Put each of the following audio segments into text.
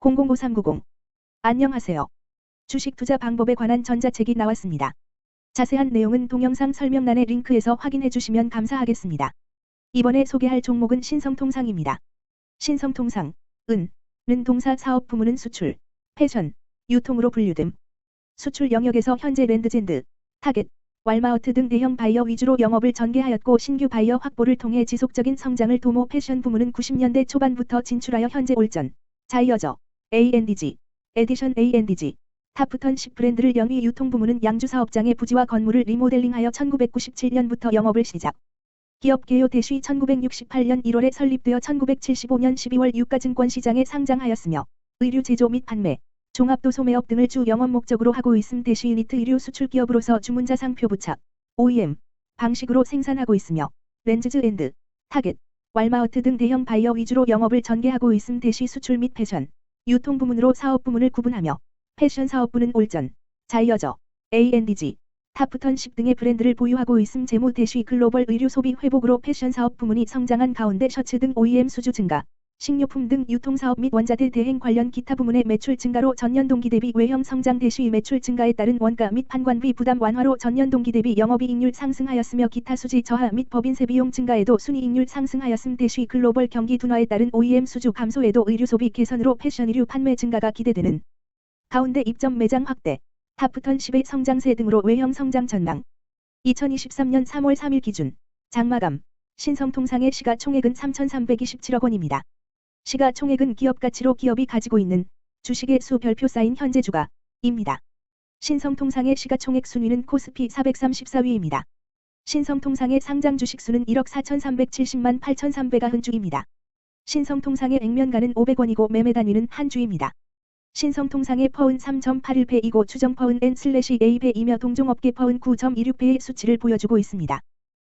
005390 안녕하세요. 주식 투자 방법에 관한 전자책이 나왔습니다. 자세한 내용은 동영상 설명란의 링크에서 확인해 주시면 감사하겠습니다. 이번에 소개할 종목은 신성통상입니다. 신성통상, 은, 는 동사 사업 부문은 수출, 패션, 유통으로 분류됨. 수출 영역에서 현재 랜드젠드, 타겟, 왈마우트 등 대형 바이어 위주로 영업을 전개하였고 신규 바이어 확보를 통해 지속적인 성장을 도모 패션 부문은 90년대 초반부터 진출하여 현재 올전, 자이어저, A&DG, 에디션 A&DG, 타프턴 10 브랜드를 영위 유통 부문은 양주 사업장의 부지와 건물을 리모델링하여 1997년부터 영업을 시작. 기업 개요 대시 1968년 1월에 설립되어 1975년 12월 유가증권 시장에 상장하였으며 의류 제조 및 판매, 종합도 소매업 등을 주 영업 목적으로 하고 있음 대시 유니트 의류 수출 기업으로서 주문자 상표 부착, OEM 방식으로 생산하고 있으며 렌즈즈 앤드, 타겟, 왈마우트 등 대형 바이어 위주로 영업을 전개하고 있음 대시 수출 및 패션, 유통 부문으로 사업 부문을 구분하며 패션 사업부는 올전, 자이어저, A&DG, 타프턴 10 등의 브랜드를 보유하고 있음 재무 대시 글로벌 의류 소비 회복으로 패션 사업 부문이 성장한 가운데 셔츠 등 OEM 수주 증가, 식료품 등 유통사업 및 원자재 대행 관련 기타 부문의 매출 증가로 전년 동기 대비 외형 성장 대시 매출 증가에 따른 원가 및 판관비 부담 완화로 전년 동기 대비 영업이익률 상승하였으며 기타 수지 저하 및 법인세 비용 증가에도 순이익률 상승하였음 대시 글로벌 경기 둔화에 따른 OEM 수주 감소에도 의류 소비 개선으로 패션 의류 판매 증가가 기대되는 가운데 입점 매장 확대, 타프턴 10의 성장세 등으로 외형 성장 전망. 2023년 3월 3일 기준 장마감 신성통상의 시가총액은 3,327억 원입니다. 시가총액은 기업 가치로 기업이 가지고 있는 주식의 수 별표 쌓인 현재 주가입니다. 신성통상의 시가총액 순위는 코스피 434위입니다. 신성통상의 상장 주식수는 1억 4,370만 8,300아흔주입니다. 신성통상의 액면가는 500원이고 매매 단위는 한 주입니다. 신성통상의 퍼은 3.81배이고 추정 퍼은 N/A배이며 동종업계 퍼은 9.26배의 수치를 보여주고 있습니다.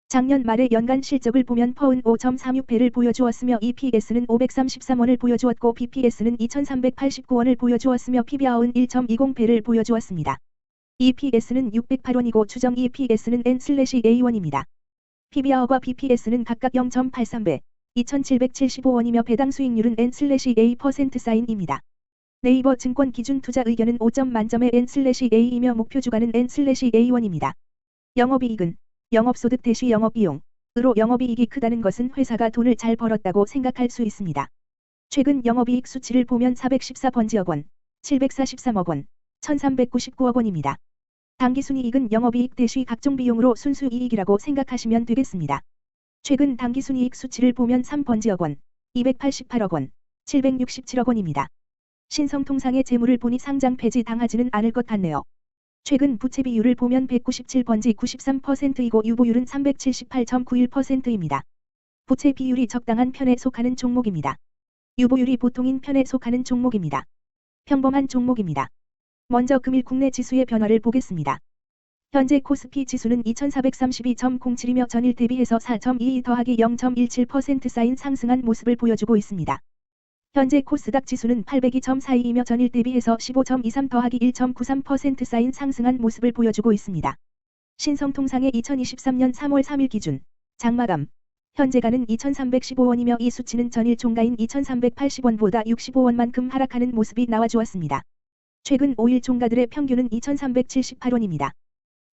작년 말의 연간 실적을 보면 퍼은 5.36배를 보여주었으며 EPS는 533원을 보여주었고 BPS는 2389원을 보여주었으며 PBR은 1.20배를 보여주었습니다. EPS는 608원이고 추정 EPS는 N/A1입니다. PBR과 BPS는 각각 0.83배, 2775원이며 배당 수익률은 N/A% 사인입니다. 네이버 증권 기준 투자 의견은 5점 만점의 N/A이며 목표 주가는 N/A1입니다. 영업이익은 영업소득 대시 영업비용으로 영업이익이 크다는 것은 회사가 돈을 잘 벌었다고 생각할 수 있습니다. 최근 영업이익 수치를 보면 414번지억 원, 743억 원, 1399억 원입니다. 당기순이익은 영업이익 대시 각종 비용으로 순수이익이라고 생각하시면 되겠습니다. 최근 당기순이익 수치를 보면 3번지억 원, 288억 원, 767억 원입니다. 신성통상의 재물을 보니 상장 폐지 당하지는 않을 것 같네요. 최근 부채 비율을 보면 197번지 93%이고 유보율은 378.91%입니다. 부채 비율이 적당한 편에 속하는 종목입니다. 유보율이 보통인 편에 속하는 종목입니다. 평범한 종목입니다. 먼저 금일 국내 지수의 변화를 보겠습니다. 현재 코스피 지수는 2432.07이며 전일 대비해서 4.22 더하기 0.17% 쌓인 상승한 모습을 보여주고 있습니다. 현재 코스닥 지수는 802.42이며 전일 대비해서 15.23 더하기 1.93% 쌓인 상승한 모습을 보여주고 있습니다. 신성통상의 2023년 3월 3일 기준 장마감 현재가는 2,315원이며 이 수치는 전일 종가인 2,380원보다 65원만큼 하락하는 모습이 나와주었습니다. 최근 5일 종가들의 평균은 2,378원입니다.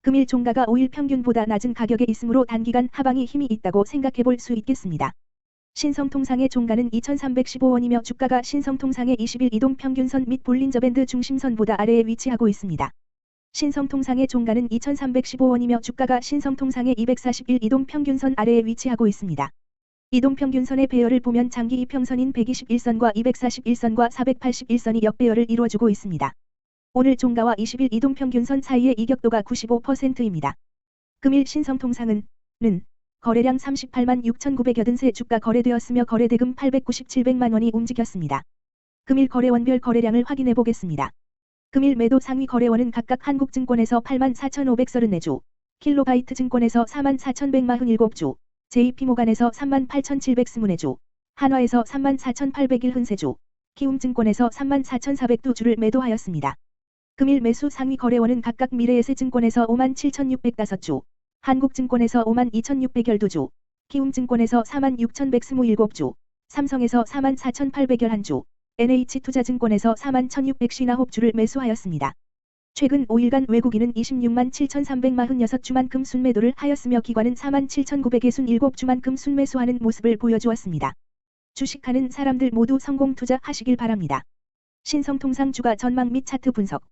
금일 종가가 5일 평균보다 낮은 가격에 있으므로 단기간 하방이 힘이 있다고 생각해 볼 수 있겠습니다. 신성통상의 종가는 2,315원이며 주가가 신성통상의 20일 이동 평균선 및 볼린저밴드 중심선보다 아래에 위치하고 있습니다. 신성통상의 종가는 2,315원이며 주가가 신성통상의 241 이동 평균선 아래에 위치하고 있습니다. 이동 평균선의 배열을 보면 장기 이평선인 121선과 241선과 481선이 역배열을 이루어주고 있습니다. 오늘 종가와 20일 이동 평균선 사이의 이격도가 95%입니다. 금일 신성통상은 는 거래량 38만 6,983 주가 거래되었으며 거래대금 897백만 원이 움직였습니다. 금일 거래원별 거래량을 확인해 보겠습니다. 금일 매도 상위 거래원은 각각 한국증권에서 8만 4,534주, 킬로바이트 증권에서 4만 4,147주, JP모간에서 3만 8,724주, 한화에서 3만 4,801흔세주, 키움증권에서 3만 4,402주를 매도하였습니다. 금일 매수 상위 거래원은 각각 미래에셋증권에서 5만 7,605주, 한국증권에서 5만 2,612주, 키움증권에서 4만 6,127주, 삼성에서 4만 4,811주, NH투자증권에서 4만 1600신화홉주를 매수하였습니다. 최근 5일간 외국인은 26만 7,346주만큼 순매도를 하였으며 기관은 4만 7,967주만큼 순매수하는 모습을 보여주었습니다. 주식하는 사람들 모두 성공 투자하시길 바랍니다. 신성통상 주가 전망 및 차트 분석